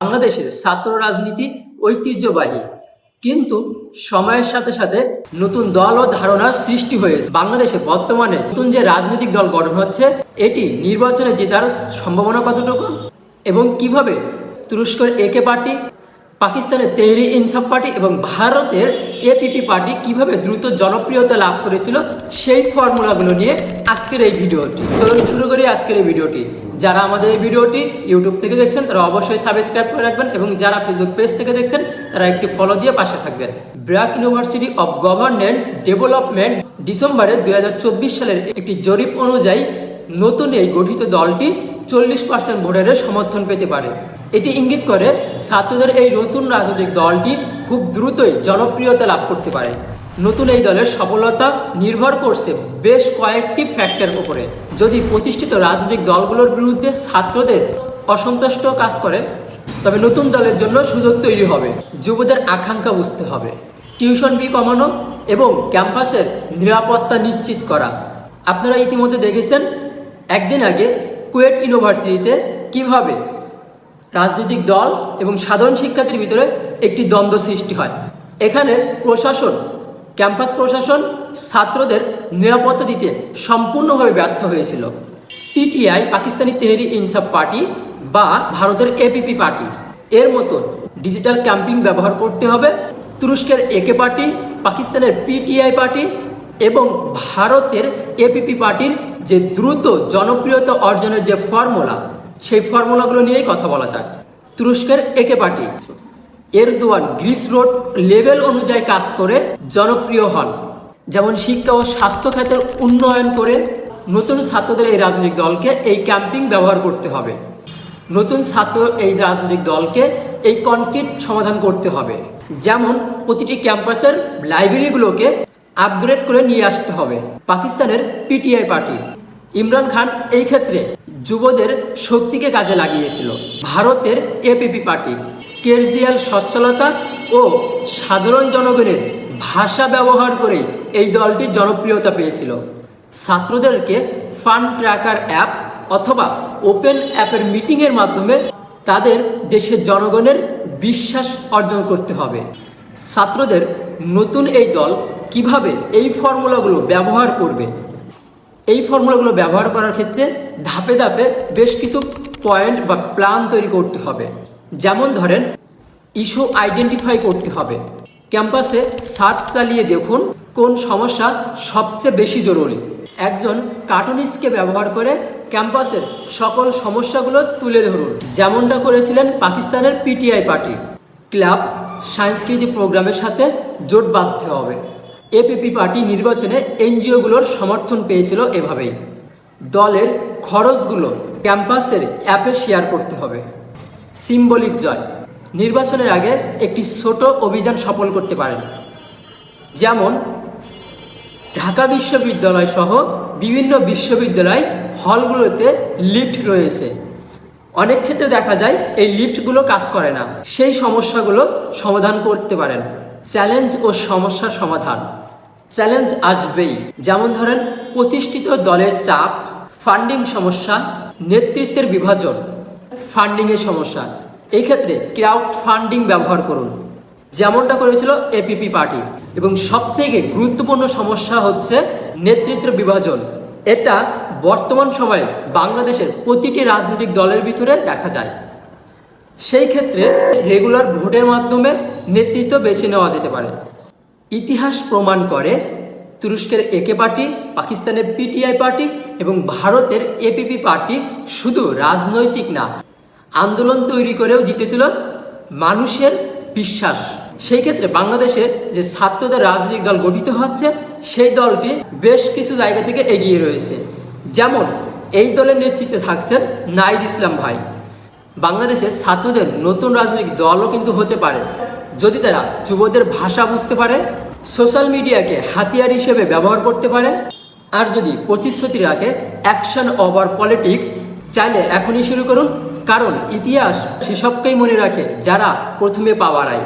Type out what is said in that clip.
বাংলাদেশের ছাত্র রাজনীতি ঐতিহ্যবাহী। কিন্তু সময়ের সাথে সাথে নতুন দল ও ধারণার সৃষ্টি হয়েছে। বাংলাদেশে বর্তমানে নতুন যে রাজনৈতিক দল গঠন হচ্ছে, এটি নির্বাচনে জেতার সম্ভাবনা কতটুকু? এবং কীভাবে তুরস্কের একে পার্টি, পাকিস্তানের তেহরি ইনসাফ পার্টি এবং ভারতের এপিপি পার্টি কীভাবে দ্রুত জনপ্রিয়তা লাভ করেছিল, সেই ফর্মুলাগুলো নিয়ে আজকের এই ভিডিওটি। চলুন শুরু করি আজকের এই ভিডিওটি। যারা আমাদের এই ভিডিওটি ইউটিউব থেকে দেখছেন, তারা অবশ্যই সাবস্ক্রাইব করে রাখবেন এবং যারা ফেসবুক পেজ থেকে দেখছেন, তারা একটি ফলো দিয়ে পাশে থাকবেন। BRAC university of governance development ডিসেম্বরে দু হাজার চব্বিশ সালের একটি জরিপ অনুযায়ী নতুন এই গঠিত দলটি চল্লিশ পার্সেন্ট ভোটারের সমর্থন পেতে পারে। এটি ইঙ্গিত করে ছাত্রদের এই নতুন রাজনৈতিক দলটি খুব দ্রুতই জনপ্রিয়তা লাভ করতে পারে। নতুন এই দলের সফলতা নির্ভর করছে বেশ কয়েকটি ফ্যাক্টর উপরে। যদি প্রতিষ্ঠিত রাজনৈতিক দলগুলোর বিরুদ্ধে ছাত্রদের অসন্তুষ্ট কাজ করে, তবে নতুন দলের জন্য সুযোগ তৈরি হবে। যুবদের আকাঙ্ক্ষা বুঝতে হবে। টিউশন ফি কমানো এবং ক্যাম্পাসের নিরাপত্তা নিশ্চিত করা। আপনারা ইতিমধ্যে দেখেছেন, একদিন আগে কুয়েট ইউনিভার্সিটিতে কীভাবে রাজনৈতিক দল এবং সাধারণ শিক্ষার্থীর ভিতরে একটি দ্বন্দ্ব সৃষ্টি হয়। এখানে প্রশাসন ক্যাম্পাস প্রশাসন ছাত্রদের নিরাপত্তা দিতে সম্পূর্ণভাবে ব্যর্থ হয়েছিল। পিটিআই, পাকিস্তানি তেহরি ইনসাফ পার্টি বা ভারতের এপিপি পার্টি। এর মতো ডিজিটাল ক্যাম্পিং ব্যবহার করতে হবে। তুরস্কের একে পার্টি, পাকিস্তানের পিটিআই পার্টি এবং ভারতের এপিপি পার্টির যে দ্রুত জনপ্রিয়তা অর্জনের যে ফর্মুলা, সেই ফর্মুলাগুলো নিয়েই কথা বলা যাক তুরস্কের AK party. Erdogan grassroots level অনুযায়ী কাজ করে, জনপ্রিয় হন। যেমন শিক্ষা ও স্বাস্থ্য খাতের উন্নয়ন করে নতুন ছাত্রদের এই রাজনৈতিক দলকে এই ক্যাম্পিং ব্যবহার করতে হবে। নতুন ছাত্র এই রাজনৈতিক দলকে এই কনক্রিট সমাধান করতে হবে। যেমন প্রতিটি ক্যাম্পাসের লাইব্রেরিগুলোকে আপগ্রেড করে নিয়ে আসতে হবে। পাকিস্তানের পিটিআই পার্টি ইমরান খান এই ক্ষেত্রে যুবদের শক্তিকে কাজে লাগিয়েছিল। ভারতের এপিপি পার্টি কেজরিওয়াল সচ্ছলতা ও সাধারণ জনগণের ভাষা ব্যবহার করে এই দলটি জনপ্রিয়তা পেয়েছিল। ছাত্রদেরকে ফান ট্র্যাকার অ্যাপ অথবা ওপেন অ্যাপের মিটিংয়ের মাধ্যমে তাদের দেশের জনগণের বিশ্বাস অর্জন করতে হবে। ছাত্রদের নতুন এই দল কীভাবে এই ফর্মুলাগুলো ব্যবহার করবে? এই ফর্মুলাগুলো ব্যবহার করার ক্ষেত্রে ধাপে ধাপে বেশ কিছু পয়েন্ট বা প্ল্যান তৈরি করতে হবে। যেমন ধরেন, ইস্যু আইডেন্টিফাই করতে হবে। ক্যাম্পাসে সার্চ চালিয়ে দেখুন কোন সমস্যা সবচেয়ে বেশি জরুরি। একজন কার্টুনিস্টকে ব্যবহার করে ক্যাম্পাসের সকল সমস্যাগুলো তুলে ধরুন। যেমনটা করেছিলেন পাকিস্তানের পিটিআই পার্টি। ক্লাব, সাংস্কৃতিক প্রোগ্রামের সাথে জোট বাঁধতে হবে। এপিপি পার্টি নির্বাচনে এনজিওগুলোর সমর্থন পেয়েছিল এভাবেই। দলের খরচগুলো ক্যাম্পাসের অ্যাপে শেয়ার করতে হবে। সিম্বলিক জয়। নির্বাচনের আগে একটি ছোট অভিযান সফল করতে পারেন। যেমন, ঢাকা বিশ্ববিদ্যালয় সহ বিভিন্ন বিশ্ববিদ্যালয় হলগুলোতে লিফট রয়েছে। অনেক ক্ষেত্রে দেখা যায় এই লিফটগুলো কাজ করে না। সেই সমস্যাগুলো সমাধান করতে পারেন। চ্যালেঞ্জ ও সমস্যার সমাধান। চ্যালেঞ্জ আসবেই। যেমন ধরেন, প্রতিষ্ঠিত দলের চাপ, ফান্ডিং সমস্যা, নেতৃত্বের বিভাজন। ফান্ডিংয়ের সমস্যা। এই ক্ষেত্রে ক্রাউড ফান্ডিং ব্যবহার করুন। যেমনটা করেছিল এপিপি পার্টি। এবং সবথেকে গুরুত্বপূর্ণ সমস্যা হচ্ছে নেতৃত্ব বিভাজন। এটা বর্তমান সময়ে বাংলাদেশের প্রতিটি রাজনৈতিক দলের ভিতরে দেখা যায়। সেই ক্ষেত্রে রেগুলার ভোটের মাধ্যমে নেতৃত্ব বেছে নেওয়া যেতে পারে। ইতিহাস প্রমাণ করে তুরস্কের একে পার্টি, পাকিস্তানের পিটিআই পার্টি এবং ভারতের এপিপি পার্টি শুধু রাজনৈতিক না আন্দোলন তৈরি করেও জিতেছিল মানুষের বিশ্বাস। সেই ক্ষেত্রে বাংলাদেশে যে ছাত্রদের রাজনৈতিক দল গঠিত হচ্ছে, সেই দলটি বেশ কিছু জায়গা থেকে এগিয়ে রয়েছে। যেমন, এই দলের নেতৃত্বে থাকছেন নাইদ ইসলাম ভাই। বাংলাদেশের ছাত্রদের নতুন রাজনৈতিক দলও কিন্তু হতে পারে। যদি তারা যুবদের ভাষা বুঝতে পারে, সোশ্যাল মিডিয়াকে হাতিয়ার হিসেবে ব্যবহার করতে পারে, আর যদি প্রতিশ্রুতি রাখে, অ্যাকশন ওভার পলিটিক্স, চাইলে এখনই শুরু করুন কারণ ইতিহাস সেসবকেই মনে রাখে যারা প্রথমে পাওয়ার আয়